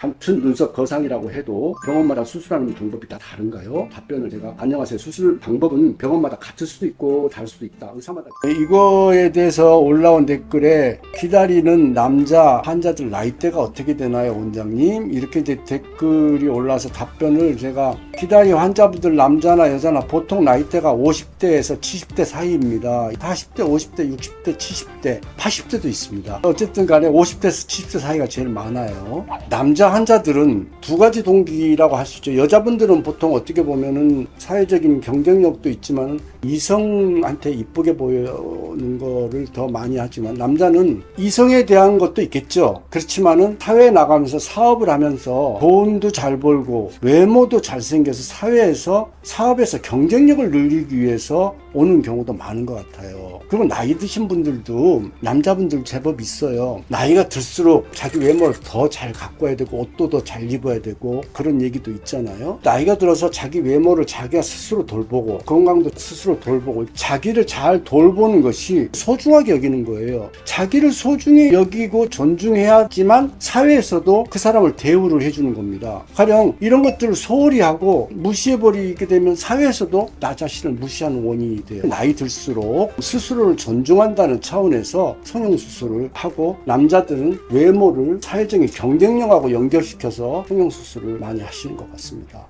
같은 눈썹 거상이라고 해도 병원마다 수술하는 방법이 다 다른가요? 답변을 제가 안녕하세요. 수술 방법은 병원마다 같을 수도 있고 다를 수도 있다. 의사마다 이거에 대해서 올라온 댓글에 기다리는 남자 환자들 나이대가 어떻게 되나요, 원장님? 이렇게 이제 댓글이 올라와서 답변을 제가 기다리 환자분들 남자나 여자나 보통 나이대가 50대에서 70대 사이입니다. 40대, 50대, 60대, 70대, 80대도 있습니다. 어쨌든 간에 50대에서 70대 사이가 제일 많아요. 남자 환자들은 두 가지 동기라고 할 수 있죠. 여자분들은 보통 어떻게 보면은 사회적인 경쟁력도 있지만 이성한테 이쁘게 보이는 거를 더 많이 하지만 남자는 이성에 대한 것도 있겠죠. 그렇지만은 사회에 나가면서 사업을 하면서 돈도 잘 벌고 외모도 잘생겨서 사회에서 사업에서 경쟁력을 늘리기 위해서 오는 경우도 많은 것 같아요. 그리고 나이 드신 분들도 남자분들 제법 있어요. 나이가 들수록 자기 외모를 더잘 가꿔야 되고 옷도 더 잘 입어야 되고 그런 얘기도 있잖아요. 나이가 들어서 자기 외모를 자기가 스스로 돌보고 건강도 스스로 돌보고 자기를 잘 돌보는 것이 소중하게 여기는 거예요. 자기를 소중히 여기고 존중해야지만 사회에서도 그 사람을 대우를 해주는 겁니다. 가령 이런 것들을 소홀히 하고 무시해버리게 되면 사회에서도 나 자신을 무시하는 원인이 돼요. 나이 들수록 스스로를 존중한다는 차원에서 성형수술을 하고 남자들은 외모를 사회적인 경쟁력하고 연결시켜서 성형수술을 많이 하시는 것 같습니다.